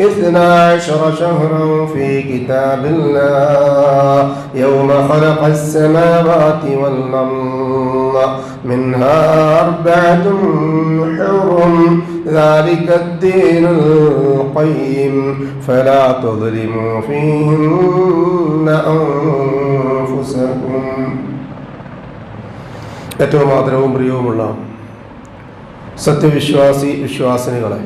اثنا عشر شهرا في كتاب الله يوم خلق السماوات والأرض منها أربعة حرم ذلك الدين القيم فلا تظلموا فيهن أنفسكم ഏറ്റവും ആദരവും പ്രിയവുമുള്ള സത്യവിശ്വാസി വിശ്വാസിനികളെ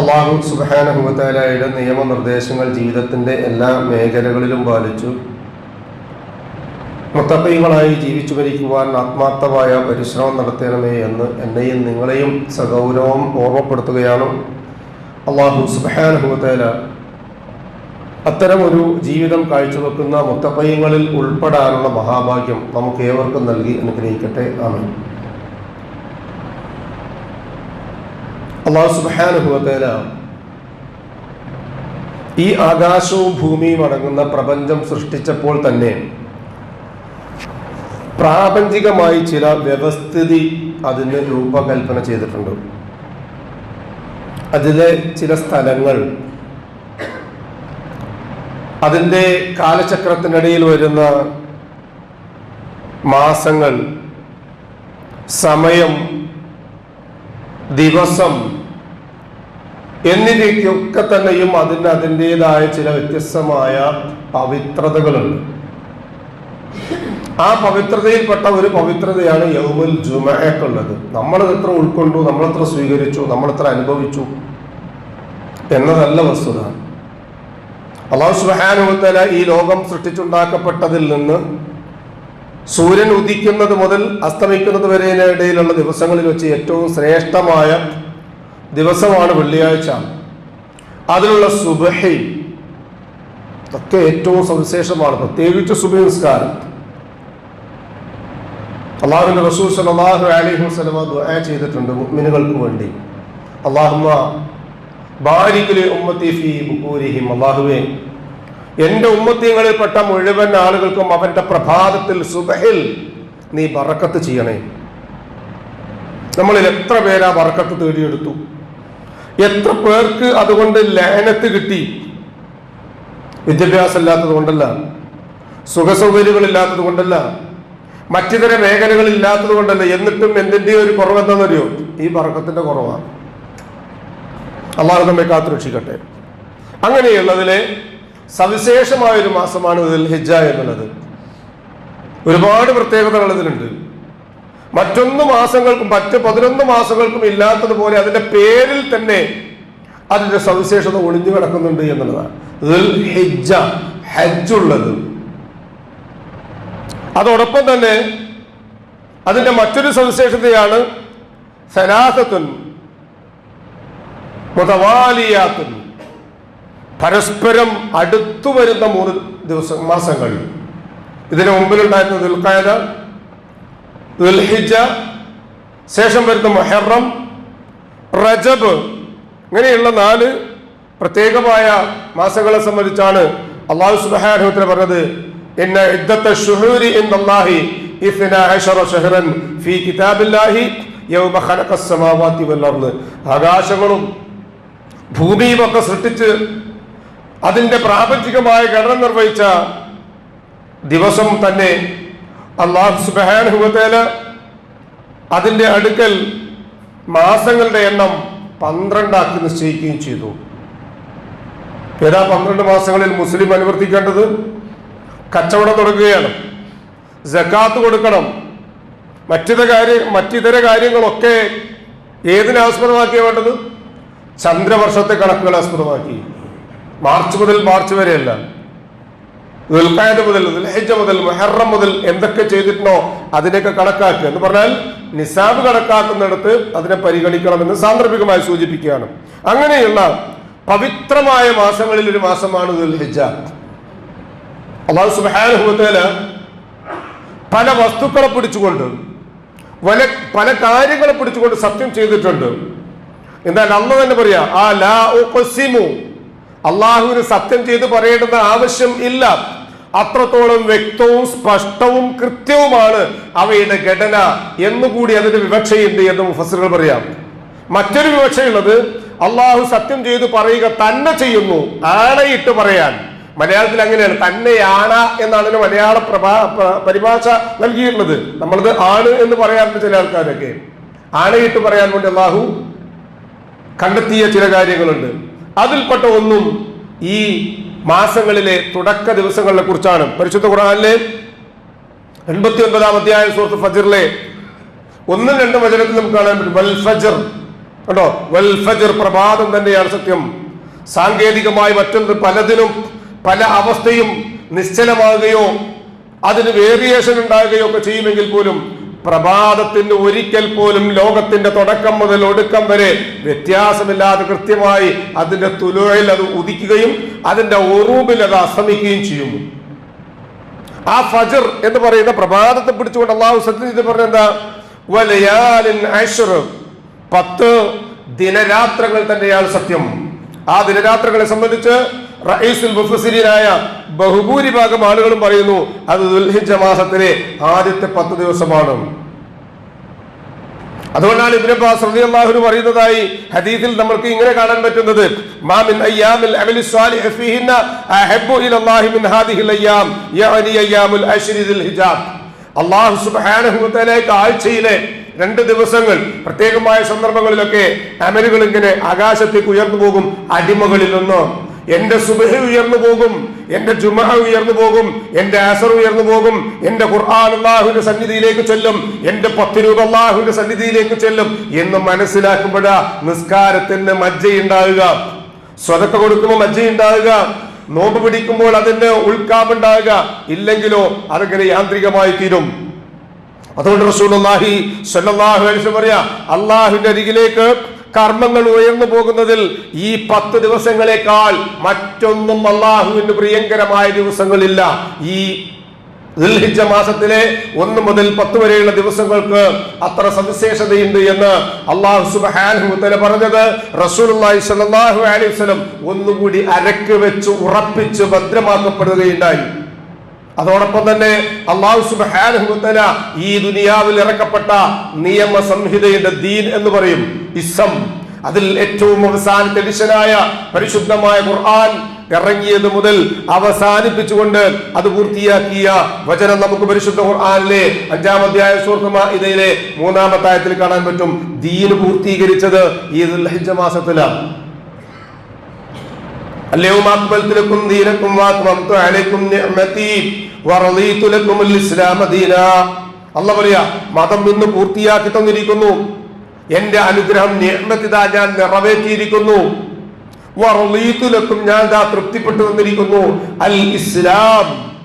അള്ളാഹു സുബാനഹുമത്താലയുടെ നിയമനിർദ്ദേശങ്ങൾ ജീവിതത്തിന്റെ എല്ലാ മേഖലകളിലും പാലിച്ചു. മുത്തപ്പൈകളായി ജീവിച്ചു ഭരിക്കുവാൻ ആത്മാർത്ഥമായ പരിശ്രമം നടത്തണമേ എന്ന് എന്നെയും നിങ്ങളെയും സഗൗരവം ഓർമ്മപ്പെടുത്തുകയാണ് അള്ളാഹു സുബാനഹുമത്താല അത്തരമൊരു ജീവിതം കാഴ്ചവെക്കുന്ന മുത്തപ്പയ്യങ്ങളിൽ ഉൾപ്പെടാനുള്ള മഹാഭാഗ്യം നമുക്ക് ഏവർക്കും നൽകി അനുഗ്രഹിക്കട്ടെ. ആമൻ. അള്ളാഹു സുബാനുഭവത്തേല ഈ ആകാശവും ഭൂമിയും അടങ്ങുന്ന പ്രപഞ്ചം സൃഷ്ടിച്ചപ്പോൾ തന്നെ പ്രാപഞ്ചികമായി ചില വ്യവസ്ഥിതി അതിന് രൂപകൽപ്പന ചെയ്തിട്ടുണ്ട്. അതിലെ ചില സ്ഥലങ്ങൾ അതിന്റെ കാലചക്രത്തിനിടയിൽ വരുന്ന മാസങ്ങൾ സമയം ദിവസം എന്നിവയ്ക്കൊക്കെ തന്നെയും അതിന് അതിന്റെതായ ചില വ്യത്യസ്തമായ പവിത്രതകളുണ്ട്. ആ പവിത്രതയിൽപ്പെട്ട ഒരു പവിത്രതയാണ് യൗമുൽ ജുമയക്കുള്ളത് നമ്മൾ എത്ര ഉൾക്കൊണ്ടു നമ്മൾ എത്ര സ്വീകരിച്ചു നമ്മൾ എത്ര അനുഭവിച്ചു എന്നതല്ല വസ്തുത. അള്ളാഹു സുബാനുത്തല ഈ ലോകം സൃഷ്ടിച്ചുണ്ടാക്കപ്പെട്ടതിൽ നിന്ന് സൂര്യൻ ഉദിക്കുന്നത് മുതൽ അസ്തമിക്കുന്നത് വരെ ഇടയിലുള്ള ദിവസങ്ങളിൽ വെച്ച് ഏറ്റവും ശ്രേഷ്ഠമായ ദിവസമാണ് വെള്ളിയാഴ്ച. അതിലുള്ള സുബഹി ഒക്കെ ഏറ്റവും സവിശേഷമാണ്. പ്രത്യേകിച്ച് സുബഹി നിസ്കാരം. അള്ളാഹുവിന്റെ റസൂൽ സല്ലല്ലാഹു അലൈഹി വസ്ലമ ദുആ ചെയ്തിട്ടുണ്ട് മുഅ്മിനുകൾക്ക് വേണ്ടി. അല്ലാഹുമ്മ ബാരിക് ലി ഉമ്മത്തി ഫീ ബുക്കൂരിഹിം അല്ലാഹുവേ എന്റെ ഉമ്മത്തിങ്ങളിൽപ്പെട്ട മുഴുവൻ ആളുകൾക്കും അവന്റെ പ്രഭാതത്തിൽ സുബഹിൽ നീ ബറക്കത്ത് ചെയ്യണേ. നമ്മളിൽ എത്ര പേരാ ബറക്കത്ത് തേടിയെടുത്തു? എത്ര പേർക്ക് അതുകൊണ്ട് ലയനത്ത് കിട്ടി? വിദ്യാഭ്യാസം ഇല്ലാത്തത് കൊണ്ടല്ല. സുഖസൗകര്യങ്ങളില്ലാത്തത് കൊണ്ടല്ല. മറ്റിതര മേഖലകളില്ലാത്തത് കൊണ്ടല്ല. എന്നിട്ടും എന്തിന്റെ ഒരു കുറവെന്താണെന്നറിയോ? ഈ ബറക്കത്തിന്റെ കുറവാണ്. അള്ളാഹു നമ്മെ കാത്തു രക്ഷിക്കട്ടെ അങ്ങനെയുള്ളതിലെ സവിശേഷമായ ഒരു മാസമാണ് ഇതിൽ ഹിജ എന്നുള്ളത്. ഒരുപാട് പ്രത്യേകതകൾ ഇതിലുണ്ട്. മറ്റൊന്ന് മാസങ്ങൾക്കും മറ്റ് പതിനൊന്ന് മാസങ്ങൾക്കും ഇല്ലാത്തതുപോലെ അതിന്റെ പേരിൽ തന്നെ അതിന്റെ സവിശേഷത ഒളിഞ്ഞു കിടക്കുന്നുണ്ട് എന്നുള്ളതാണ്. അതോടൊപ്പം തന്നെ അതിന്റെ മറ്റൊരു സവിശേഷതയാണ് സലാസത്തുൻ പരസ്പരം അടുത്തു വരുന്ന മൂന്ന് ദിവസം മാസങ്ങൾ. ഇതിനു മുമ്പിലുണ്ടായിരുന്ന ദുൽഖായത ദുൽഹിജ ശേഷം വരുന്ന മൊഹറം റജബ് ഇങ്ങനെയുള്ള നാല് പ്രത്യേകമായ മാസങ്ങളെ സംബന്ധിച്ചാണ് അള്ളാഹു സുബാനുഹത്തിൽ പറഞ്ഞത്. ഇന്ന യുദ്ധത്തെ ഷുഹൂരി അശറ ഷഹ്റൻ ഫീ കിതാബില്ലാഹി യൗമ ഖലഖസ് സമാവാതി വൽ അർൾ ആകാശങ്ങളും ഭൂമിയും ഒക്കെ സൃഷ്ടിച്ച് അതിന്റെ പ്രാപഞ്ചികമായ ഘടന നിർവഹിച്ച ദിവസം തന്നെ അള്ളാഹു സുബാനുഹുവത്തേൽ അതിന്റെ അടുക്കൽ മാസങ്ങളുടെ എണ്ണം പന്ത്രണ്ടാക്കി നിശ്ചയിക്കുകയും ചെയ്തു. ഏതാ പന്ത്രണ്ട് മാസങ്ങളിൽ മുസ്ലിം അനുവർത്തിക്കേണ്ടത്? കച്ചവടം തുടങ്ങുകയാണ്. ജക്കാത്ത് കൊടുക്കണം. മറ്റിത കാര്യം മറ്റിതര കാര്യങ്ങളൊക്കെ ഏതിനെ ആസ്പദമാക്കിയ വേണ്ടത്? ചന്ദ്രവർഷത്തെ കണക്കുകൾ ആസ്പദമാക്കി. മാർച്ച് മുതൽ മാർച്ച് വരെയല്ല. ദുൽഖായത് മുതൽ ദുൽഹിജ മുതൽ മെഹറം മുതൽ എന്തൊക്കെ ചെയ്തിട്ടുണ്ടോ അതിനെയൊക്കെ കണക്കാക്കുക. എന്ന് പറഞ്ഞാൽ നിസാബ് കണക്കാക്കുന്നിടത്ത് അതിനെ പരിഗണിക്കണമെന്ന് സാന്ദർഭികമായി സൂചിപ്പിക്കുകയാണ്. അങ്ങനെയുള്ള പവിത്രമായ മാസങ്ങളിൽ ഒരു മാസമാണ് ദുൽഹിജ അള്ളാഹു സുബാനുഭവത്തേൽ പല വസ്തുക്കളെ പിടിച്ചുകൊണ്ട് വല പല കാര്യങ്ങളെ പിടിച്ചുകൊണ്ട് സത്യം ചെയ്തിട്ടുണ്ട്. എന്നാൽ അന്ന് തന്നെ പറയാ ആ ലാ ഉഖ്സിമു. അള്ളാഹുവിന് സത്യം ചെയ്ത് പറയേണ്ടുന്ന ആവശ്യം ഇല്ല. അത്രത്തോളം വ്യക്തവും സ്പഷ്ടവും കൃത്യവുമാണ് അവയുടെ ഘടന എന്നുകൂടി അതിന്റെ വിവക്ഷയുണ്ട് എന്ന് മുഫസറുകൾ പറയാം. മറ്റൊരു വിവക്ഷയുള്ളത് അള്ളാഹു സത്യം ചെയ്ത് പറയുക തന്നെ ചെയ്യുന്നു ആണയിട്ട് പറയാൻ. മലയാളത്തിൽ അങ്ങനെയാണ് തന്നെയാണ എന്നാണ് മലയാള പ്രഭാ പരിഭാഷ നൽകിയിട്ടുള്ളത്. നമ്മളത് ആണ് എന്ന് പറയാറുണ്ട് ചില ആൾക്കാരൊക്കെ. ആണയിട്ട് പറയാൻ വേണ്ടി അള്ളാഹു കണ്ടെത്തിയ ചില കാര്യങ്ങളുണ്ട്. അതിൽപ്പെട്ട ഒന്നും ഈ മാസങ്ങളിലെ തുടക്ക ദിവസങ്ങളെ കുറിച്ചാണ് പരിശുദ്ധ ഖുർആനിലെ എൺപത്തി ഒൻപതാം അധ്യായ സുഹൃത്ത് ഫജറിലെ ഒന്നും രണ്ടും വചനത്തിൽ നമുക്ക് കാണാൻ പറ്റും. വൽ ഫജർ. കേട്ടോ വൽ പ്രഭാതം തന്നെയാണ് സത്യം. സാങ്കേതികമായി മറ്റൊന്ന് പലതിനും പല അവസ്ഥയും നിശ്ചലമാകുകയോ അതിന് വേരിയേഷൻ ഉണ്ടാകുകയോ ഒക്കെ ചെയ്യുമെങ്കിൽ പോലും പ്രഭാതത്തിന് ഒരിക്കൽ പോലും ലോകത്തിന്റെ തുടക്കം മുതൽ ഒടുക്കം വരെ വ്യത്യാസമില്ലാതെ കൃത്യമായി അതിന്റെ തുലുവയിൽ അത് ഉദിക്കുകയും അതിന്റെ ഒറൂബിൽ അത് അസ്തമിക്കുകയും ചെയ്യുന്നു. ആ ഫജർ എന്ന് പറയുന്ന പ്രഭാതത്തെ പിടിച്ചുകൊണ്ട് അള്ളാഹു സത്യം വലയാലിൻ അശ്ർ. പത്ത് ദിനരാത്രങ്ങൾ തന്നെയാണ് സത്യം. ആ ദിനരാത്രങ്ങളെ സംബന്ധിച്ച് റഈസുൽ മുഫസ്സിരീനായ ബഹുഭൂരിഭാഗം ആളുകളും പറയുന്നു അത് ദുൽഹിജ മാസത്തിലെ ആദ്യത്തെ പത്ത് ദിവസമാണ്. അതുകൊണ്ടാണ് ഇബ്നു അബ്ബാസ് റളിയല്ലാഹു പറയുന്നതായി ഹദീസിൽ നമുക്ക് ഇങ്ങനെ കാണാൻ പറ്റുന്നത്. മാ മിൻ അയ്യാമിൽ അമലി സ്വാലിഹ് ഫീഹിന്ന അഹബ്ബു ഇലല്ലാഹി മിൻ ഹാദിഹിൽ അയ്യാം. യഅനി അയ്യാമുൽ അശ്രി ഹിജാബ്. അല്ലാഹു സുബ്ഹാനഹു വ തആല ആഴ്ചയിലെ രണ്ട് ദിവസങ്ങൾ പ്രത്യേകമായ സന്ദർഭങ്ങളിലൊക്കെ അമലുകൾ ഇങ്ങനെ ആകാശത്തേക്ക് ഉയർന്നു പോകും അടിമകളിൽ നിന്ന്. എന്റെ സുബഹ ഉയർന്നു പോകും എന്റെ ജുമ ഉയർന്നു പോകും എന്റെ അസർ ഉയർന്നു പോകും എന്റെ ഖുർആൻ അള്ളാഹുവിന്റെ സന്നിധിയിലേക്ക് ചെല്ലും എന്റെ പത്ത് രൂപ അള്ളാഹുവിന്റെ സന്നിധിയിലേക്ക് ചെല്ലും എന്ന് മനസ്സിലാക്കുമ്പോഴാ നിസ്കാരത്തിന് മജ്ജയുണ്ടാവുക സ്വതക്ക കൊടുക്കുമ്പോൾ മജ്ജയുണ്ടാവുക നോമ്പ് പിടിക്കുമ്പോൾ അതിന് ഉൾക്കാമ്പുണ്ടാകുക ഇല്ലെങ്കിലോ അതങ്ങനെ യാന്ത്രികമായി തീരും. അതുകൊണ്ട് റസൂൽ അള്ളാഹി അലൈഹി വസല്ലം പറയാ അള്ളാഹുവിന്റെ അരികിലേക്ക് കർമ്മങ്ങൾ ഉയർന്നു പോകുന്നതിൽ ഈ പത്ത് ദിവസങ്ങളെക്കാൾ മറ്റൊന്നും അള്ളാഹുവിന് പ്രിയങ്കരമായ ദിവസങ്ങളില്ല. ഈ ദുൽഹിജ മാസത്തിലെ ഒന്ന് മുതൽ പത്ത് വരെയുള്ള ദിവസങ്ങൾക്ക് അത്ര സവിശേഷതയുണ്ട് എന്ന് അള്ളാഹു സുബ്ഹാനഹു തആല പറഞ്ഞത്. റസൂലുള്ളാഹി സ്വല്ലല്ലാഹു അലൈഹി ഒന്നുകൂടി അരക്ക് വെച്ച് ഉറപ്പിച്ച് ഭദ്രമാക്കപ്പെടുകയുണ്ടായി. അതോടൊപ്പം തന്നെ അള്ളാഹു സുബ്ഹാനഹു തആല ഈ ദുനിയാവിൽ ഇറക്കപ്പെട്ട നിയമ സംഹിതയുടെ ദീൻ എന്ന് പറയും. ഇസം. അതിൽ ഏറ്റവും അവസാനത്തെ എഡിഷനായ പരിശുദ്ധമായ ഖുർആൻ ഇറങ്ങിയത് മുതൽ അവസാനിപ്പിച്ചുകൊണ്ട് അത് പൂർത്തിയാക്കിയ വചനം നമുക്ക് പരിശുദ്ധ ഖുർആാനിലെ അഞ്ചാം അധ്യായ സൂർത്തുമ ഇതയിലെ മൂന്നാമത്തെ ആയത്തിൽ കാണാൻ പറ്റും. ദീന് പൂർത്തീകരിച്ചത് ഈ ദുൽഹജ്ജ മാസത്തിലാണ്. അല്ലയോ ദീനക്കും അലൈക്കും നിഅമതി അൽ മതം ഇന്ന് പൂർത്തിയാക്കി തന്നിരിക്കുന്നു. എന്റെ അനുഗ്രഹം ഞാൻ നിറവേറ്റിയിരിക്കുന്നു. ഞാൻ ദാ തൃപ്തിപ്പെട്ടു വന്നിരിക്കുന്നു അൽ ഇസ്ലാം.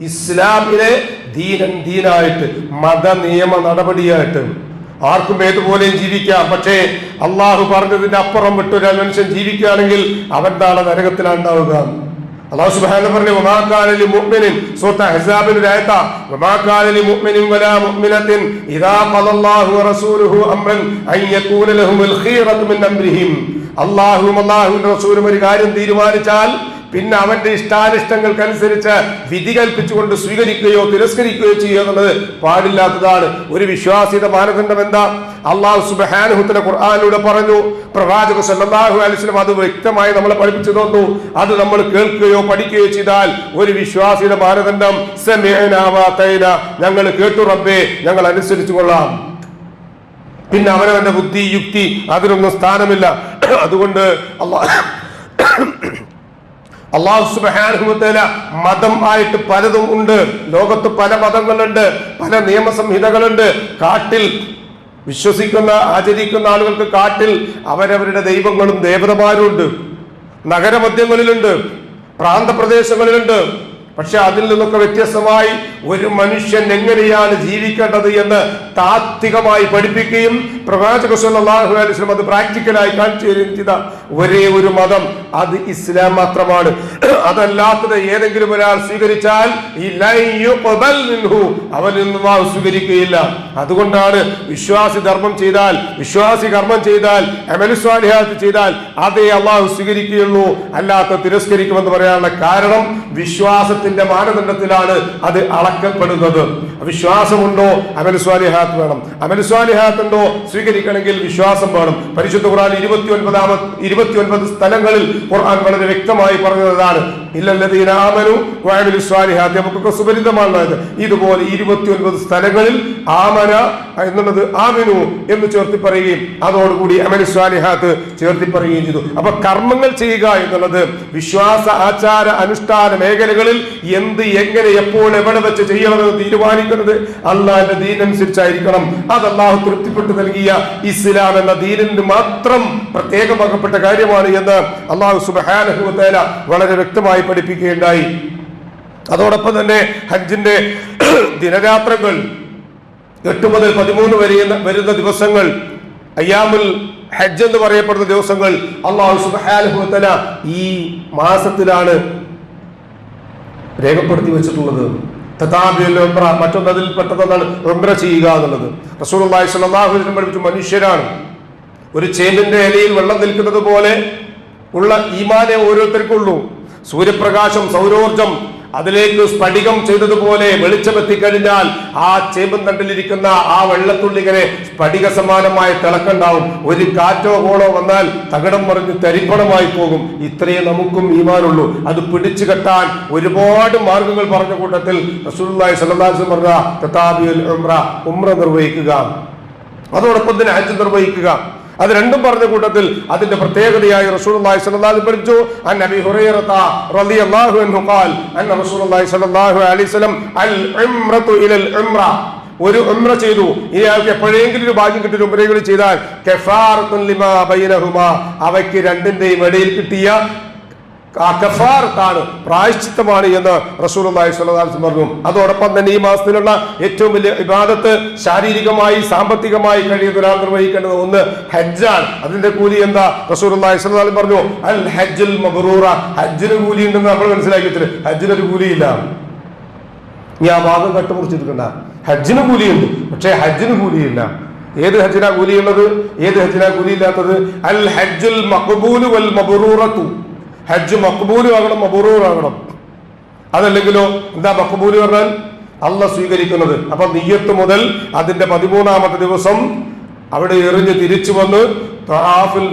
ഇസ്ലാമിലെ ദീനൻ ദീനായിട്ട് മത നിയമ നടപടിയായിട്ട്. ആർക്കും ഏതുപോലെയും ജീവിക്കാം. പക്ഷേ അള്ളാഹു പറഞ്ഞതിന്റെ അപ്പുറം വിട്ടൊരു മനുഷ്യൻ ജീവിക്കുകയാണെങ്കിൽ അവൻ നാളെ നരകത്തിലാണ്ടാവുക. അള്ളാഹു സുബ്ഹാനഹു പറഞ്ഞു വമാ കാന ലി മുഅ്മിനിൻ സൂറത്ത് അഹ്സാബിൽ ആയത്ത വമാ കാന ലി മുഅ്മിനിൻ വലാ മുഅ്മിനത്തിൻ ഇദാ ഖദല്ലാഹു വറസൂലുഹു അംറൻ അൻ യകൂന ലഹുൽ ഖീറത്തു മിൻ അംരിഹിം. അല്ലാഹു അള്ളാഹുവിന്റെ റസൂലും ഒരു കാര്യം തീരുമാനിച്ചാൽ പിന്നെ അവന്റെ ഇഷ്ടാനിഷ്ടങ്ങൾക്കനുസരിച്ച് വിധി കൽപ്പിച്ചുകൊണ്ട് സ്വീകരിക്കുകയോ തിരസ്കരിക്കുകയോ ചെയ്യുക എന്നുള്ളത് പാടില്ലാത്തതാണ്. ഒരു വിശ്വാസിയുടെ മാനദണ്ഡം എന്താ? അള്ളാഹു സുബാനുഹുത്തിന്റെ ഖുർആാനിലൂടെ പറഞ്ഞു പ്രവാചക സല്ലല്ലാഹു അലൈഹി വസല്ലം അത് വ്യക്തമായി നമ്മളെ പഠിപ്പിച്ചു തന്നു. അത് നമ്മൾ കേൾക്കുകയോ പഠിക്കുകയോ ചെയ്താൽ ഒരു വിശ്വാസിയുടെ മാനദണ്ഡം. ഞങ്ങൾ കേട്ടു റബ്ബേ ഞങ്ങൾ അനുസരിച്ചു കൊള്ളാം. പിന്നെ അവനവന്റെ ബുദ്ധി യുക്തി അതിനൊന്നും സ്ഥാനമില്ല. അതുകൊണ്ട് അള്ളാഹ് അള്ളാഹു സുബാനുഭവത്തേല മതം ആയിട്ട് പലതും ഉണ്ട്. ലോകത്ത് പല മതങ്ങളുണ്ട് പല നിയമസംഹിതകളുണ്ട് കാട്ടിൽ വിശ്വസിക്കുന്ന ആചരിക്കുന്ന ആളുകൾക്ക് കാട്ടിൽ അവരവരുടെ ദൈവങ്ങളും ദേവതമാരും ഉണ്ട് നഗരമധ്യങ്ങളിലുണ്ട് പ്രാന്തപ്രദേശങ്ങളിലുണ്ട്. പക്ഷെ അതിൽ നിന്നൊക്കെ വ്യത്യസ്തമായി ഒരു മനുഷ്യൻ എങ്ങനെയാണ് ജീവിക്കേണ്ടത് എന്ന് താത്വികമായി പഠിപ്പിക്കുകയും പ്രവാചക വസല്ലം അത് പ്രാക്ടിക്കലായി കാണിച്ചു തരുകയും ചെയ്ത ഒരേ ഒരു മതം അത് ഇസ്ലാം മാത്രമാണ്. അതല്ലാത്തത് ഏതെങ്കിലും ഒരാൾ സ്വീകരിച്ചാൽ അവനിൽ നിന്നും ആ സ്വീകരിക്കുകയില്ല. അതുകൊണ്ടാണ് വിശ്വാസി ധർമ്മം ചെയ്താൽ വിശ്വാസി കർമ്മം ചെയ്താൽ അമലുസ്വാലിഹാത്ത് ചെയ്താൽ അതേ അള്ളാഹു സ്വീകരിക്കുകയുള്ളൂ. അല്ലാത്ത തിരസ്കരിക്കുമെന്ന് പറയാനുള്ള കാരണം വിശ്വാസത്തിന്റെ മാനദണ്ഡത്തിലാണ് അത് അളക്കപ്പെടുന്നത്. വിശ്വാസമുണ്ടോ? അമലുസ്വാലിഹാത്ത് വേണം. അമലുസ്വാലിഹാത്ത് ഉണ്ടോ? സ്വീകരിക്കണമെങ്കിൽ വിശ്വാസം വേണം. പരിശുദ്ധ ഖുർആൻ ഇരുപത്തി ഒൻപതാമത് ഇരുപത്തി ഒൻപത് സ്ഥലങ്ങളിൽ ഖുർആൻ വളരെ വ്യക്തമായി പറഞ്ഞതാണ്. ഇല്ലല്ലദീന ആമനു വഅമിലു സ്വാലിഹാത്ത്. നമുക്കൊക്കെ സുപരിതമാണുള്ളത് ഇതുപോലെ ഇരുപത്തി ഒൻപത് സ്ഥലങ്ങളിൽ ആമന എന്നുള്ളത് ആമിനു എന്ന് ചേർത്തി പറയുകയും അതോടുകൂടി അമലു ചേർത്തി പറയുകയും ചെയ്തു. അപ്പൊ കർമ്മങ്ങൾ ചെയ്യുക എന്നുള്ളത് വിശ്വാസ ആചാര അനുഷ്ഠാന മേഖലകളിൽ എന്ത് എങ്ങനെ എപ്പോൾ എവിടെ വെച്ച് ചെയ്യണമെന്ന് തീരുമാനിക്കുന്നത് അള്ളാഹിന്റെ ദീനനുസരിച്ചായിരിക്കണം. അത് അള്ളാഹു തൃപ്തിപ്പെട്ടു നൽകിയ ഇസ്ലാം എന്ന ദീനിന് മാത്രം പ്രത്യേകമാക്കപ്പെട്ട കാര്യമാണ് എന്ന് അള്ളാഹു സുബാന വളരെ വ്യക്തമായി പഠിപ്പിക്കുകയുണ്ടായി. അതോടൊപ്പം തന്നെ ഹജ്ജിന്റെ ദിനരാത്രങ്ങൾ എട്ട് മുതൽ പതിമൂന്ന് വരെ വരുന്ന ദിവസങ്ങൾ അയ്യാമുൽ ഹജ്ജ് എന്ന് പറയപ്പെടുന്ന ദിവസങ്ങൾ അള്ളാഹു സുബാനുഭവത്തല ഈ മാസത്തിലാണ് രേഖപ്പെടുത്തി വെച്ചിട്ടുള്ളത്. തഥാബിയൽ ഉംറ മറ്റൊന്ന് അതിൽ പെട്ടതെന്നാണ് ഉംറ ചെയ്യുക എന്നുള്ളത്. റസൂൽ പഠിപ്പിച്ചു മനുഷ്യരാണ് ഒരു ചേമ്പിന്റെ ഇലയിൽ വെള്ളം നിൽക്കുന്നത് പോലെ ഉള്ള ഈമാനെ ഓരോരുത്തർക്കുള്ളൂ. സൂര്യപ്രകാശം സൗരോർജം അതിലേക്ക് സ്ഫടികം ചെയ്തതുപോലെ വെളിച്ചമെത്തിക്കഴിഞ്ഞാൽ ആ ചേമ്പൻ തണ്ടിലിരിക്കുന്ന ആ വെള്ളത്തുള്ളിങ്ങനെ സ്ഫടിക സമാനമായ തിളക്കുണ്ടാവും. ഒരു കാറ്റോ കോളോ വന്നാൽ തകടം മറിഞ്ഞ് തരിപ്പണമായി പോകും. ഇത്രയേ നമുക്കും ഈമാനുള്ളൂ. അത് പിടിച്ചു കെട്ടാൻ ഒരുപാട് മാർഗങ്ങൾ പറഞ്ഞ കൂട്ടത്തിൽ റസൂലുള്ളാഹി തതാബിയുൽ ഉംറ ഉംറ നിർവഹിക്കുക. അതോടൊപ്പം തന്നെ ഹജ്ജ് നിർവഹിക്കുക. അത് രണ്ടും പറഞ്ഞ കൂട്ടത്തിൽ അതിന്റെ പ്രത്യേകതയായി റസൂലുള്ളാഹി സ്വല്ലല്ലാഹു റളിയല്ലാഹു അൻഹു ഖാൽ അൻ റസൂലുള്ളാഹി സ്വല്ലല്ലാഹു അലൈഹി വസല്ലം അൽ ഉംറതു ഇലൽ ഉംറ. ഒരു ഉംറ ചെയ്തു. ഇനി അയാൾക്ക് എപ്പോഴെങ്കിലും ഒരു ഭാഗ്യം കിട്ടിയ ഉംറകൾ ചെയ്താൽ അവയ്ക്ക് രണ്ടിന്റെയും ഇടയിൽ കിട്ടിയ കഫാറത്താണ് പ്രായശ്ചിത്തമാണ് എന്ന് അലൈഹി വസല്ലം പറഞ്ഞു. അതോടൊപ്പം തന്നെ ഈ മാസത്തിലുള്ള ഏറ്റവും വലിയ വിവാദത്ത് ശാരീരികമായി സാമ്പത്തികമായി കഴിയുന്ന ഒരാൾ നിർവഹിക്കേണ്ടത് ഒന്ന് ഹജ്ജാണ്. അതിന്റെ കൂലി എന്താ? അലൈഹി വസല്ലം പറഞ്ഞു അൽ ഹജ്ജുൽ മബറൂറ. ഹജ്ജിന് കൂലി ഉണ്ടെന്ന് നമ്മൾ മനസ്സിലാക്കിയിട്ടില്ല. ഹജ്ജിനൊരു കൂലിയില്ല. നീ ആ ഭാഗം കട്ടുമുറിച്ചെടുക്കണ്ട ഹജ്ജിന് കൂലിയുണ്ട് പക്ഷേ ഹജ്ജിന് കൂലിയില്ല. ഏത് ഹജ്ജിനാ കൂലിയുള്ളത്? ഏത് ഹജ്ജിനാ കൂലിയില്ലാത്തത്? അൽ ഹജ്ജുൽ മഖബൂലു വൽ മബ്റൂറത്തു. ഹജ്ജ് മക്ബൂലും ആകണം മബ്റൂർ ആകണം അതല്ലെങ്കിലോ എന്താ മക്ബൂൽ പറഞ്ഞാൽ? അല്ല സ്വീകരിക്കുന്നത്. അപ്പൊ നീയത്ത് മുതൽ അതിന്റെ പതിമൂന്നാമത്തെ ദിവസം അവിടെ എറിഞ്ഞ് തിരിച്ചു വന്ന് ത്വാഫിൽ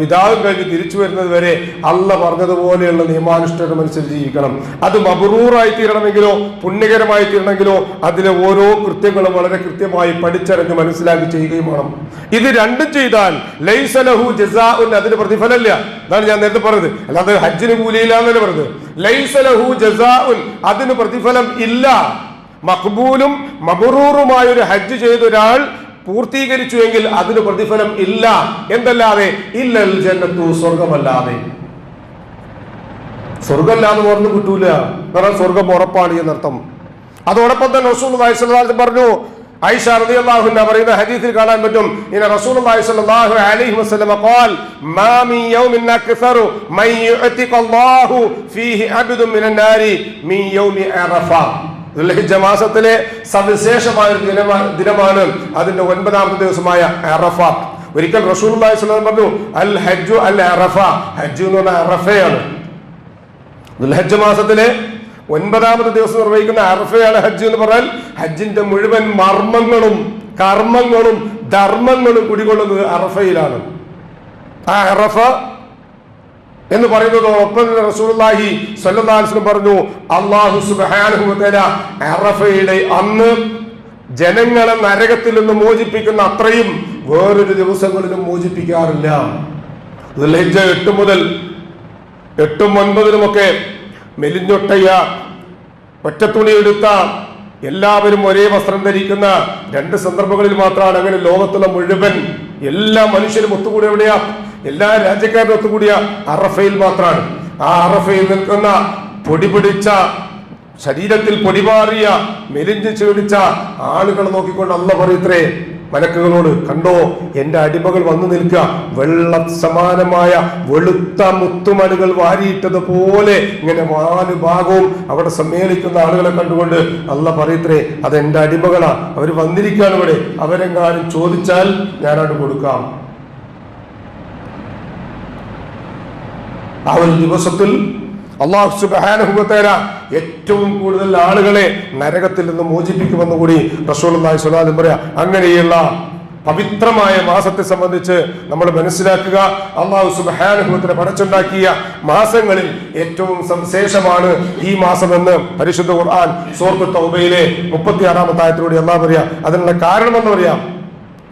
വിതാഹം കഴിഞ്ഞ് തിരിച്ചു വരുന്നത് വരെ അല്ല പറഞ്ഞതുപോലെയുള്ള നിയമാനുഷ്ഠാനം അനുസരിച്ച് ജീവിക്കണം. അത് മബറൂറായി തീരണമെങ്കിലോ പുണ്യകരമായി തീരണമെങ്കിലോ അതിലെ ഓരോ കൃത്യങ്ങളും വളരെ കൃത്യമായി പഠിച്ചറിഞ്ഞ് മനസ്സിലാക്കി ചെയ്യുകയും വേണം. ഇത് രണ്ടും ചെയ്താൽ ലൈസലഹു ജസാഉൻ അതിന് പ്രതിഫലമില്ല. എന്നാണ് ഞാൻ നേരത്തെ പറഞ്ഞത്. അല്ലാതെ ഹജ്ജിന് കൂലിയില്ല എന്നല്ലേ പറഞ്ഞത് ലൈസലഹു ജസാഉൻ അതിന് പ്രതിഫലം ഇല്ല. മഖബൂലും മബറൂറുമായ ഒരു ഹജ്ജ് ചെയ്ത ഒരാൾ പൂർത്തീകരിച്ചു എങ്കിൽ അതിന് പ്രതിഫലം ഇല്ല. എന്തല്ലാതെ? ഇല്ലൽ ജന്നത്തു സ്വർഗമല്ലാതെ. സ്വർഗമല്ലാതെ ഓർന്ന് കിട്ടൂല കാരണം സ്വർഗം ഉറപ്പാണ് എന്നർത്ഥം. അതോടൊപ്പം തന്നെ റസൂൽ വയസ്സല്ലാഹു പറഞ്ഞു ഐഷ റളിയല്ലാഹു അൻഹ പറയുന്ന ഹദീസിൽ കാണാൻ പറ്റും ഇന റസൂലുള്ളാഹി സ്വല്ലല്ലാഹു അലൈഹി വസല്ലം ഖാൽ മാ മിൻ യൗമിൻ അക്സറു മൻ യുഅതിഖല്ലാഹു ഫീഹി അബ്ദുൻ മിനൻ നാരി മിൻ യൗമി അറഫ. ദുൽഹിജ്ജ മാസത്തിലെ സവിശേഷമായ ഒരു ദിനമാ ദിനമാണ് അതിന്റെ ഒൻപതാമത്തെ ദിവസമായ അറഫ. ഒരിക്കൽ റസൂൽ പറഞ്ഞു അൽ ഹജ്ജു അൽ അറഫ. ഹജ്ജു എന്ന് പറഞ്ഞ അറഫയാണ്. ദുൽഹജ്ജ് മാസത്തിലെ ഒൻപതാമത്തെ ദിവസം നിർവഹിക്കുന്ന അറഫയാണ് ഹജ്ജ് എന്ന് പറഞ്ഞാൽ ഹജ്ജിന്റെ മുഴുവൻ മർമ്മങ്ങളും കർമ്മങ്ങളും ധർമ്മങ്ങളും കുടികൊള്ളുന്നത് അറഫയിലാണ്. ആ അറഫ എന്ന് വസല്ലം പറഞ്ഞു അറഫയുടെ അന്ന് ജനങ്ങളെ നരകത്തിൽ നിന്ന് മോചിപ്പിക്കുന്ന അത്രയും വേറൊരു ദിവസങ്ങളിലും മോചിപ്പിക്കാറില്ല. ദുൽഹിജ്ജ എട്ട് മുതൽ എട്ടും ഒൻപതിനുമൊക്കെ മെലിഞ്ഞൊട്ടയ ഒറ്റത്തുണി എടുത്ത എല്ലാവരും ഒരേ വസ്ത്രം ധരിക്കുന്ന രണ്ട് സന്ദർഭങ്ങളിൽ മാത്രമാണ് അങ്ങനെ ലോകത്തുള്ള മുഴുവൻ എല്ലാ മനുഷ്യരും ഒത്തുകൂടി എവിടെയാ? എല്ലാ രാജ്യക്കാരും ഒത്തുകൂടിയ അറഫയിൽ മാത്രമാണ് ആ അറഫയിൽ നിൽക്കുന്ന പൊടി പിടിച്ച ശരീരത്തിൽ പൊടിമാറിയ മെലിഞ്ഞ് ചീടിച്ച ആളുകൾ നോക്കിക്കൊണ്ട് അല്ല പറയത്രേ മലക്കുകളോട് കണ്ടോ എന്റെ അടിമകൾ വന്നു നിൽക്കുക. വെള്ള സമാനമായ വെളുത്ത മുത്തുമലുകൾ വാരിയിട്ടത് പോലെ ഇങ്ങനെ നാല് ഭാഗവും അവിടെ സമ്മേളിക്കുന്ന ആളുകളെ കണ്ടുകൊണ്ട് അല്ല പറയത്രേ അത് എന്റെ അടിമകളാ. അവർ വന്നിരിക്കുകയാണ് ഇവിടെ. അവരെങ്ങാനും ചോദിച്ചാൽ ഞാനത് കൊടുക്കാം. ആ ഒരു ദിവസത്തിൽ അള്ളാഹു സുബാനുഭവത്തേര ഏറ്റവും കൂടുതൽ ആളുകളെ നരകത്തിൽ നിന്ന് മോചിപ്പിക്കുമെന്ന് കൂടി സ്വല്ലല്ലാഹു അലൈഹി പറയാ. അങ്ങനെയുള്ള പവിത്രമായ മാസത്തെ സംബന്ധിച്ച് നമ്മൾ മനസ്സിലാക്കുക. അള്ളാഹു സുബാനുഭവത്തിന് പടച്ചുണ്ടാക്കിയ മാസങ്ങളിൽ ഏറ്റവും സംശേഷമാണ് ഈ മാസം എന്ന് പരിശുദ്ധ ഖുർആൻ സൂറത്ത് തൗബയിലെ മുപ്പത്തി ആറാമത്തെ ആയത്തിലൂടെ അള്ളാഹ് പറയാ. അതിനുള്ള കാരണമെന്ന് പറയാം.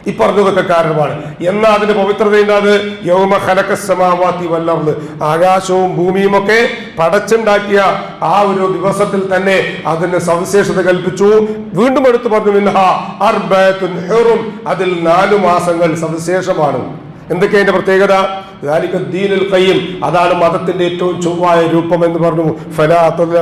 ഈ പറഞ്ഞതൊക്കെ കാരണമാണ്. എന്നാ അതിന്റെ പവിത്രത എന്താണ് യോമ ഹലക്കസമാവാത്തി വല്ലർന്ന് ആകാശവും ഭൂമിയും ഒക്കെ പടച്ചുണ്ടാക്കിയ ആ ഒരു ദിവസത്തിൽ തന്നെ അതിന് സവിശേഷത കൽപ്പിച്ചു. വീണ്ടും എടുത്തു പറഞ്ഞു മിൻഹ അതിൽ നാലു മാസങ്ങൾ സവിശേഷമാണ്. എന്തൊക്കെയാ പ്രത്യേകത? ദീനുൽ അതാണ് മതത്തിന്റെ ഏറ്റവും ചൊവ്വായ രൂപം എന്ന് പറഞ്ഞു. ഫലാത്തും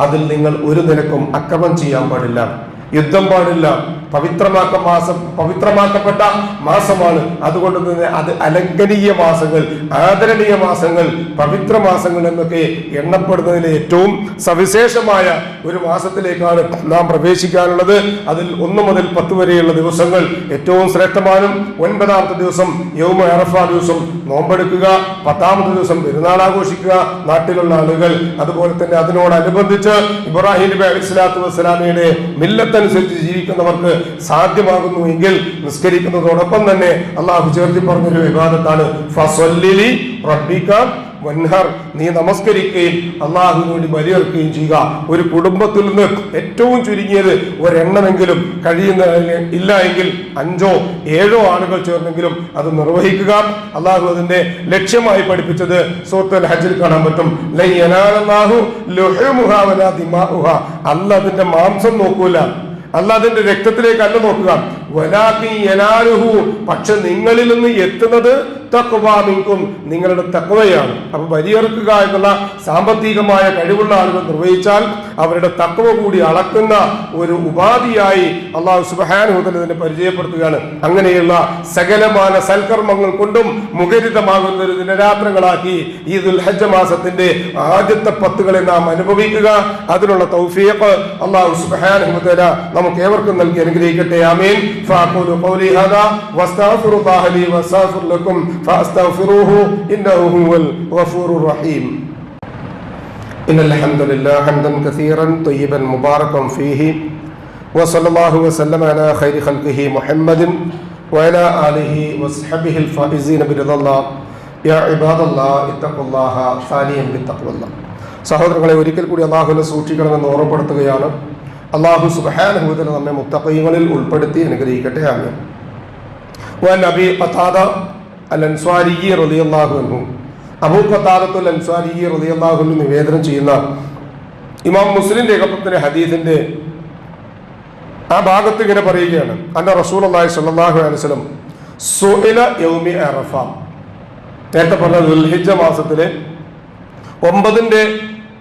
അതിൽ നിങ്ങൾ ഒരു നിലക്കും അക്രമം ചെയ്യാൻ പാടില്ല. യുദ്ധം പാടില്ല. പവിത്രമാക്ക മാസം പവിത്രമാക്കപ്പെട്ട മാസമാണ്. അതുകൊണ്ട് തന്നെ അത് അലങ്കനീയ മാസങ്ങൾ ആദരണീയ മാസങ്ങൾ പവിത്ര മാസങ്ങൾ എന്നൊക്കെ എണ്ണപ്പെടുന്നതിലെ ഏറ്റവും സവിശേഷമായ ഒരു മാസത്തിലേക്കാണ് നാം പ്രവേശിക്കാനുള്ളത്. അതിൽ ഒന്ന് മുതൽ പത്ത് വരെയുള്ള ദിവസങ്ങൾ ഏറ്റവും ശ്രേഷ്ഠമാണ് ഒൻപതാമത്തെ ദിവസം യൗമ അറഫ ദിവസം നോമ്പെടുക്കുക പത്താമത്തെ ദിവസം പെരുന്നാൾ ആഘോഷിക്കുക നാട്ടിലുള്ള ആളുകൾ. അതുപോലെ തന്നെ അതിനോടനുബന്ധിച്ച് ഇബ്രാഹിം നബി സ്വലാത്തു വസ്സലാമയുടെ മില്ലത്തനുസരിച്ച് ജീവിക്കുന്നവർക്ക് സാധ്യമാകുന്നു എങ്കിൽ നിസ്കരിക്കുന്നതോടൊപ്പം തന്നെ അള്ളാഹു ചേർത്തി പറഞ്ഞൊരു വിവാദത്താണ് വൻഹർ. നീ നമസ്കരിക്കുകയും അള്ളാഹുവിന് വേണ്ടി ബലിയെറുക്കുകയും ചെയ്യുക. ഒരു കുടുംബത്തിൽ നിന്ന് ഏറ്റവും ചുരുങ്ങിയത് ഒരെണ്ണമെങ്കിലും കഴിയുന്ന ഇല്ല എങ്കിൽ അഞ്ചോ ഏഴോ ആളുകൾ ചേർന്നെങ്കിലും അത് നിർവഹിക്കുക. അള്ളാഹു അതിന്റെ ലക്ഷ്യമായി പഠിപ്പിച്ചത് സൂറത്തുൽ ഹജ്ജിൽ കാണാൻ പറ്റും. അല്ല അതിന്റെ മാംസം നോക്കൂല. അല്ല അതിന്റെ രക്തത്തിലേക്ക് അല്ല നോക്കുക. പക്ഷെ നിങ്ങളിൽ നിന്ന് എത്തുന്നത് തക്കുവാമിക്കും നിങ്ങളുടെ തക്വയാണ് അപ്പൊ ബലിയറുക്കുക എന്നുള്ള സാമ്പത്തികമായ കഴിവുള്ള ആളുകൾ നിർവഹിച്ചാൽ അവരുടെ തക്വ കൂടി അളക്കുന്ന ഒരു ഉപാധിയായി അള്ളാഹു സുബാനുഹുദൻ ഇതിനെ പരിചയപ്പെടുത്തുകയാണ്. അങ്ങനെയുള്ള സകലമാന സൽക്കർമ്മങ്ങൾ കൊണ്ടും മുഖരിതമാകുന്ന ഒരു ദിനരാത്രങ്ങളാക്കി ഈ ദുൽഹജ്ജ മാസത്തിന്റെ ആദ്യത്തെ പത്തുകളെ നാം അനുഭവിക്കുക. അതിനുള്ള തൗഫിയപ്പ് അള്ളാഹു സുബാനുഹുദന നമുക്ക് ഏവർക്കും നൽകി അനുഗ്രഹിക്കട്ടെ. ആമീൻ. ഫാഖൂലു ഖൗലി ഹദാ വസ്തഗ്ഫിറുല്ലാഹ ലി വസ്തഗ്ഫിർ ലക്കും فاستغفروه انه هو الغفور الرحيم ان الحمد لله حمدا كثيرا طيبا مباركا فيه وصلى الله وسلم على خير خلقه محمد وعلى اله وصحبه الفائزين برضا الله يا عباد الله اتقوا الله ثانيا بتقوى الله സഹോദരങ്ങളെ ഒരിക്കൽ കൂടി അള്ളാഹുവിനെ സൂക്ഷിക്കണമെന്ന് ഓർമ്മപ്പെടുത്തുകയാണ് അള്ളാഹു സുബാനുഭൂതനെ നമ്മെ മുത്തക്കൈകളിൽ ഉൾപ്പെടുത്തി അനുഗ്രഹിക്കട്ടെ. ആമീൻ. വൻ അബി ഖതാദ അൽ അൻസ്വാരി റളിയല്ലാഹു അൻഹു. അബൂ ഖതാദത്തുൽ അൻസ്വാരി റളിയല്ലാഹു അൻഹു നിവേദനം ചെയ്യുന്ന ഇമാം മുസ്ലിം രേഖപ്പെടുത്തുന്ന ഹദീസിന്റെ ആ ഭാഗത്ത് ഇങ്ങനെ പറയുകയാണ്. അന്ന റസൂൽ അള്ളാഹി സ്വല്ലല്ലാഹു അലൈഹി വസല്ലം സുഇല യൗമി അറഫ. നേരത്തെ പറഞ്ഞ ദുൽഹിജ്ജ മാസത്തിലെ ഒമ്പതിന്റെ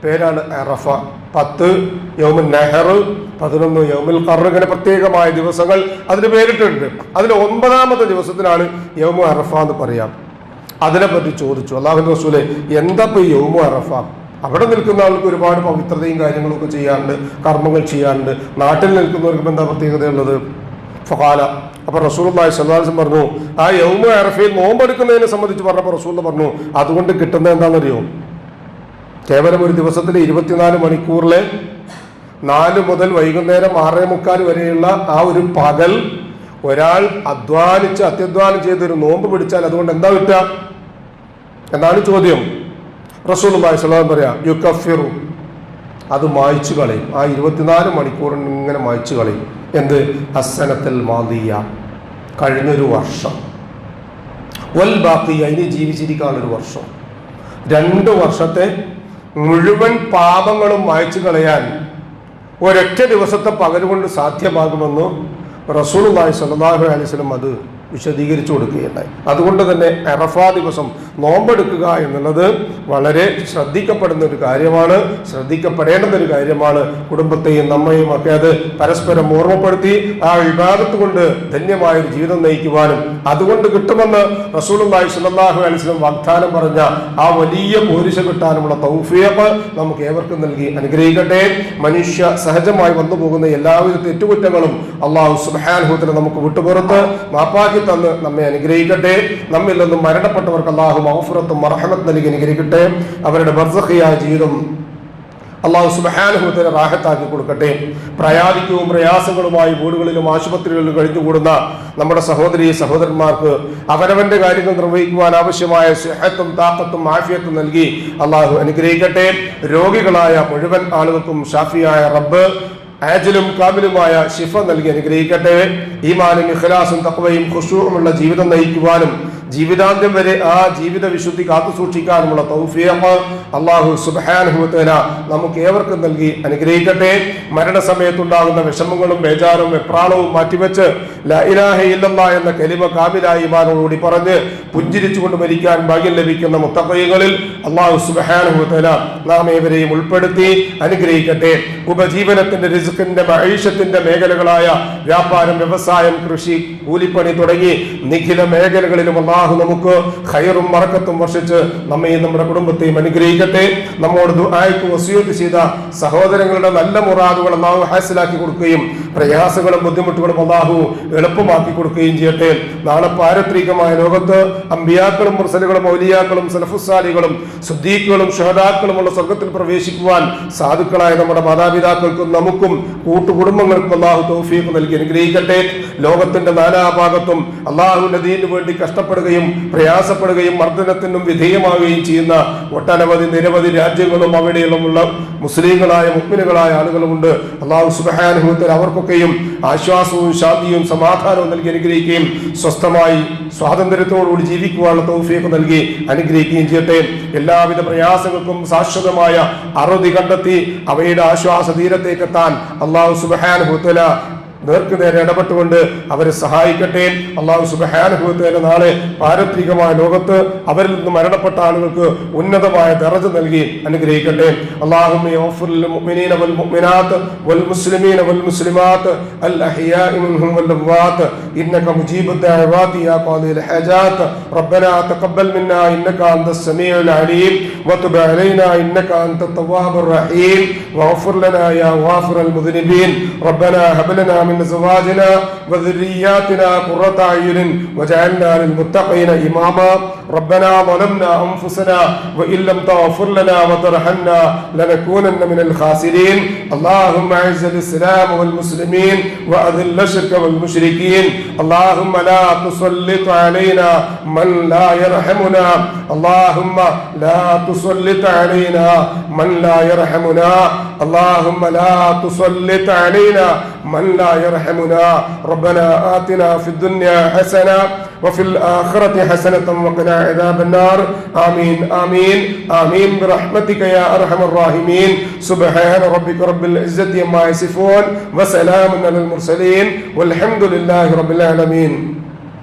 പേരാണ് അറഫ. പത്ത് യൗമുൽ നെഹർ പതിനൊന്ന് യൗമുൽ കറു ഇങ്ങനെ പ്രത്യേകമായ ദിവസങ്ങൾ അതിന് പേരിട്ടുണ്ട് അതിൽ ഒമ്പതാമത്തെ ദിവസത്തിനാണ് യൗമു അറഫ എന്ന് പറയാം. അതിനെ പറ്റി ചോദിച്ചു. അള്ളാഹു റസൂലെ എന്താ യോമു അറഫ? അവിടെ നിൽക്കുന്ന ആൾക്ക് ഒരുപാട് പവിത്രതയും കാര്യങ്ങളും ഒക്കെ ചെയ്യാറുണ്ട് കർമ്മങ്ങൾ ചെയ്യാറുണ്ട്. നാട്ടിൽ നിൽക്കുന്നവർക്ക് എന്താ പ്രത്യേകതയുള്ളത് ഫഹാല അപ്പൊ റസൂൽ സല്ലാസം പറഞ്ഞു ആ യൗമു അറഫയിൽ നോമ്പെടുക്കുന്നതിനെ സംബന്ധിച്ച് പറഞ്ഞപ്പോൾ റസൂൽ പറഞ്ഞു അതുകൊണ്ട് കിട്ടുന്നത് എന്താണെന്നറിയോ? കേവലം ഒരു ദിവസത്തിലെ ഇരുപത്തിനാല് മണിക്കൂറിലെ നാല് മുതൽ വൈകുന്നേരം ആറേ മുക്കാൽ വരെയുള്ള ആ ഒരു പകൽ ഒരാൾ അധ്വാനിച്ച് അത്യധ്വാനം ചെയ്ത് ഒരു നോമ്പ് പിടിച്ചാൽ അതുകൊണ്ട് എന്താ കിട്ടുക? എന്നാണ് ചോദ്യം? റസൂൽ സ്വലാം പറയാം യുക്കഫിറു അത് മായ്ച്ചു കളയും. ആ ഇരുപത്തിനാല് മണിക്കൂറിന് ഇങ്ങനെ മായ്ച്ചു കളയും. എന്ത്? അസനത്തിൽ മാതിയ കഴിഞ്ഞൊരു വർഷം. വൽ ബാക്കിയ ഇനി ജീവിച്ചിരിക്കാനുള്ളൊരു വർഷം. രണ്ട് വർഷത്തെ മുഴുവൻ പാപങ്ങളും മായ്ച്ചു കളയാൻ ഒരൊറ്റ ദിവസത്തെ പകലുകൊണ്ട് കൊണ്ട് സാധ്യമാകുമെന്ന് റസൂൽ സല്ലാഹു അലൈവലം അത് വിശദീകരിച്ചു കൊടുക്കുകയുണ്ടായി. അതുകൊണ്ട് തന്നെ അറഫാ ദിവസം നോമ്പെടുക്കുക എന്നുള്ളത് വളരെ ശ്രദ്ധിക്കപ്പെടുന്ന ഒരു കാര്യമാണ് ശ്രദ്ധിക്കപ്പെടേണ്ടുന്ന ഒരു കാര്യമാണ്. കുടുംബത്തെയും നമ്മയും ഒക്കെ അത് പരസ്പരം ഓർമ്മപ്പെടുത്തി ആ വിവാദത്ത് കൊണ്ട് ധന്യമായ ഒരു ജീവിതം നയിക്കുവാനും അതുകൊണ്ട് കിട്ടുമെന്ന് റസൂലുമായി സുലല്ലാഹു അലിസ്ലം വാഗ്ദാനം പറഞ്ഞ ആ വലിയ പോരിശ കിട്ടാനുമുള്ള തൗഫിയപ്പ് നമുക്ക് ഏവർക്കും നൽകി അനുഗ്രഹിക്കട്ടെ. മനുഷ്യ സഹജമായി വന്നു പോകുന്ന എല്ലാവിധ തെറ്റുകുറ്റങ്ങളും അള്ളാഹു സുബ്ഹാനഹു നമുക്ക് വിട്ടുപുറത്ത്. മാപ്പാക്കി തന്ന് നമ്മെ അനുഗ്രഹിക്കട്ടെ. നമ്മിൽ നിന്നും മരണപ്പെട്ടവർക്ക് അള്ളാഹു മഹഫുറത്തും മർഹമത്ത് നൽകി അനുഗ്രഹിക്കട്ടെ. അവരുടെ ബർസഖിയായ ജീവിതം അള്ളാഹു സുബഹാനുഭവത്തിന് റാഹത്താക്കി കൊടുക്കട്ടെ. പ്രയാദിക്കവും പ്രയാസങ്ങളുമായി വീടുകളിലും ആശുപത്രികളിലും കഴിഞ്ഞുകൂടുന്ന നമ്മുടെ സഹോദരി സഹോദരന്മാർക്ക് അവരവന്റെ കാര്യങ്ങൾ നിർവഹിക്കുവാൻ ആവശ്യമായ സുഹത്തും താപത്തും ആഫിയത്തും നൽകി അള്ളാഹു അനുഗ്രഹിക്കട്ടെ. രോഗികളായ മുഴുവൻ ആളുകൾക്കും ഷാഫിയായ റബ്ബ് ആജലും കാമിലുമായ ശിഫ നൽകി അനുഗ്രഹിക്കട്ടെ. ഈമാനും ഇഖ്ലാസും തക്വയും ഖുഷൂറുമുള്ള ജീവിതം നയിക്കുവാനും ജീവിതാന്ത്യം വരെ ആ ജീവിത വിശുദ്ധി കാത്തു സൂക്ഷിക്കാനുമുള്ള തൗഫീഖ് അള്ളാഹു സുബാനുഭവത്തേന നമുക്ക് ഏവർക്കും നൽകി അനുഗ്രഹിക്കട്ടെ. മരണസമയത്തുണ്ടാകുന്ന വിഷമങ്ങളും ബേജാറും വെപ്രാളവും മാറ്റിവെച്ച് എന്ന കലിമ കാമിലായി ഇമാനോടുകൂടി പറഞ്ഞ് പുഞ്ചിരിച്ചുകൊണ്ട് മരിക്കാൻ ഭാഗ്യം ലഭിക്കുന്ന മുത്തക്കൈകളിൽ അള്ളാഹു സുബാനുഭവത്തേന നാം ഏവരെയും ഉൾപ്പെടുത്തി അനുഗ്രഹിക്കട്ടെ. ഉപജീവനത്തിന്റെ റിസ്കിന്റെ മഹീഷത്തിന്റെ മേഖലകളായ വ്യാപാരം വ്യവസായം കൃഷി കൂലിപ്പണി തുടങ്ങി നിഖില മേഖലകളിലും അള്ളാഹു നമുക്ക് ഹയറും മറക്കത്തും വർഷിച്ച് നമ്മയും നമ്മുടെ കുടുംബത്തെയും അനുഗ്രഹിക്കട്ടെ. നമ്മോട് ദുആയ്ക്ക് വസിയത്ത് ചെയ്ത സഹോദരങ്ങളുടെ നല്ല മുറാദുകൾ നാം ഹാസിലാക്കി കൊടുക്കുകയും പ്രയാസങ്ങളും ബുദ്ധിമുട്ടുകളും അള്ളാഹു എളുപ്പമാക്കി കൊടുക്കുകയും ചെയ്യട്ടെ. നാളെ പാരത്രികമായ ലോകത്ത് അമ്പിയാക്കളും മുർസലുകളും ഔലിയാക്കളും സലഫുസാലികളും സുദ്ദീഖുകളും ഷഹദാക്കളുമുള്ള സ്വർഗത്തിൽ പ്രവേശിക്കുവാൻ സാധുക്കളായ നമ്മുടെ മാതാപിതാക്കൾക്കും നമുക്കും കൂട്ടുകുടുംബങ്ങൾക്കും അള്ളാഹു തൗഫീഖ് നൽകി അനുഗ്രഹിക്കട്ടെ. ലോകത്തിന്റെ നാനാഭാഗത്തും അള്ളാഹുവിന്റെ ദീനു വേണ്ടി കഷ്ടപ്പെടുകയും പ്രയാസപ്പെടുകയും മർദ്ദനത്തിനും വിധേയമാവുകയും ചെയ്യുന്ന ഒട്ടനവധി നിരവധി രാജ്യങ്ങളും അവിടെയുള്ള മുസ്ലിങ്ങളായ മുക്മിനുകളായ ആളുകളുമുണ്ട്. അള്ളാഹു സുബഹാനുഭവത്തിൽ അവർക്കൊക്കെയും ആശ്വാസവും ശാന്തിയും സമാധാനവും നൽകി അനുഗ്രഹിക്കുകയും സ്വസ്ഥമായി സ്വാതന്ത്ര്യത്തോടുകൂടി ജീവിക്കുവാനുള്ള തൗഫീഖ് നൽകി അനുഗ്രഹിക്കുകയും ചെയ്യട്ടെ. എല്ലാവിധ പ്രയാസങ്ങൾക്കും ശാശ്വതമായ അറുതി കണ്ടെത്തി അവയുടെ ആശ്വാസ തീരത്തേക്കെത്താൻ അള്ളാഹു സുബഹാനുഭവത്തല നേർക്ക് നേരെ ഇടപെട്ടുകൊണ്ട് അവരെ സഹായിക്കട്ടെ അള്ളാഹു സുബഹാനുഭവത്തേലെ നാളെ പാരത്രികമായ ലോകത്ത് അവരിൽ നിന്ന് മരണപ്പെട്ട ആളുകൾക്ക് ഉന്നതമായ ദറജ നൽകി അനുഗ്രഹിക്കട്ടെ اللهم يغفر للمؤمنين والمؤمنات والمسلمين والمسلمات الأحياء منهم والأموات إنك مجيب الدعوات يا قاضي الحاجات ربنا تقبل منا إنك أنت السميع العليم وتب علينا إنك أنت التواب الرحيم واغفر لنا يا غافر المذنبين ربنا هب لنا من أزواجنا وذرياتنا قرة أعين وجعلنا للمتقين إماما. ربنا ظلمنا أنفسنا وإن لم تغفر لنا وترحمنا لنكونن من الخاسرين. اللهم أعز الإسلام والمسلمين وأذل الشرك والمشركين. اللهم لا تسلط علينا من لا يرحمنا. اللهم لا تسلط علينا من لا يرحمنا. اللهم لا تسلط علينا من لا يرحمنا. ربنا آتنا في الدنيا حسنة وفي الآخرة حسنة وقنا عذاب النار. آمين آمين آمين. برحمتك يا أرحم الراحمين. سبحان ربك رب العزة عما يصفون وسلام على المرسلين والحمد لله رب العالمين.